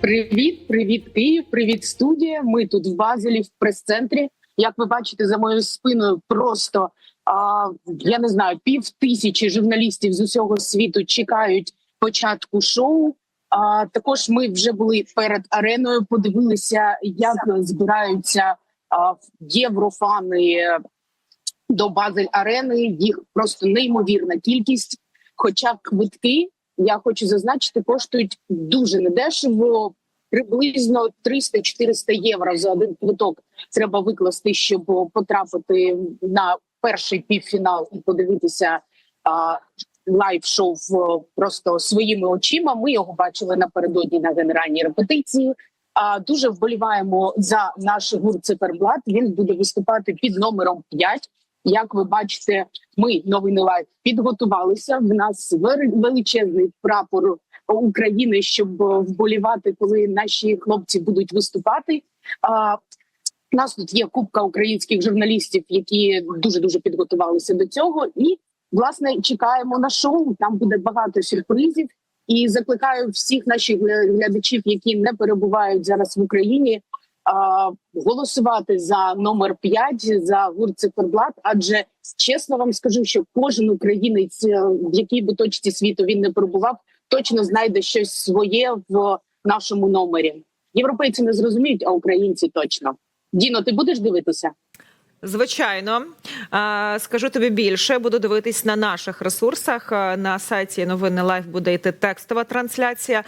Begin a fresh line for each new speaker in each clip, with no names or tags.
Привіт, привіт, Київ, привіт, студія. Ми тут в Базелі, в прес-центрі. Як ви бачите, за моєю спиною просто а, я не знаю, пів тисячі журналістів з усього світу чекають початку шоу. А також ми вже були перед ареною. Подивилися, як збираються а, єврофани до Базель арени. Їх просто неймовірна кількість. Хоча квитки, я хочу зазначити, коштують дуже недешево. Приблизно 300-400 євро за один квиток треба викласти, щоб потрапити на перший півфінал і подивитися лайв-шоу просто своїми очима. Ми його бачили напередодні на генеральній репетиції. А дуже вболіваємо за наш гурт Циферблат. Він буде виступати під номером 5. Як ви бачите, ми новини лайв підготувалися. В нас величезний прапор України, щоб вболівати, коли наші хлопці будуть виступати. У нас тут є кубка українських журналістів, які дуже дуже підготувалися до цього. І власне чекаємо на шоу. Там буде багато сюрпризів. І закликаю всіх наших глядачів, які не перебувають зараз в Україні, голосувати за номер 5, за гурт Циферблат. Адже чесно вам скажу, що кожен українець, е, в якій би точці світу він не перебував, точно знайде щось своє в нашому номері. Європейці не зрозуміють, а українці точно. Діно, ти будеш дивитися?
Звичайно, скажу тобі більше. Буду дивитись на наших ресурсах. На сайті новини Лайф буде йти текстова трансляція.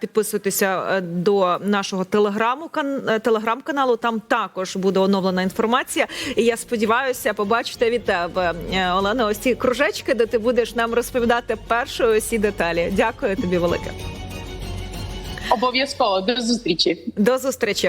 Підписуйтеся е, до нашого телеграму е, телеграм-каналу. Там також буде оновлена інформація. І я сподіваюся побачити від тебе, е, Олена, ось ці кружечки, де ти будеш нам розповідати першою усі деталі. Дякую тобі велике.
Обов'язково до зустрічі.
До зустрічі.